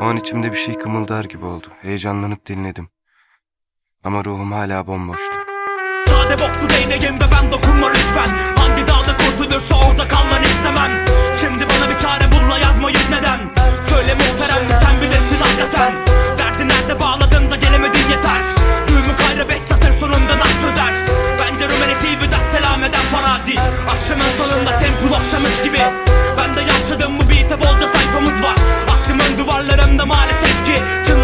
O an içimde bir şey kımıldar gibi oldu. Heyecanlanıp dinledim. Ama ruhum hala bomboştu. Sade boklu değneğim ve ben dokunma lütfen. Hangi dağda kurtulursa orada kalmanı istemem. Şimdi bana bir çare bununla yazmayıp neden? Söyle muhterem mi sen bilirsin hakikaten. Derdi nerede bağladın da gelemedin yeter. Düğümü kayra beş satır sonunda nak çözer. Bence Rumeli TV'den selam eden farazi. Akşamın sonunda sen akşamış gibi. Ben de yaşadığım bu beat'e bolca sayfamız var. Aklımın duvarları maalesef ki.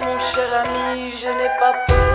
Mon cher ami, je n'ai pas peur.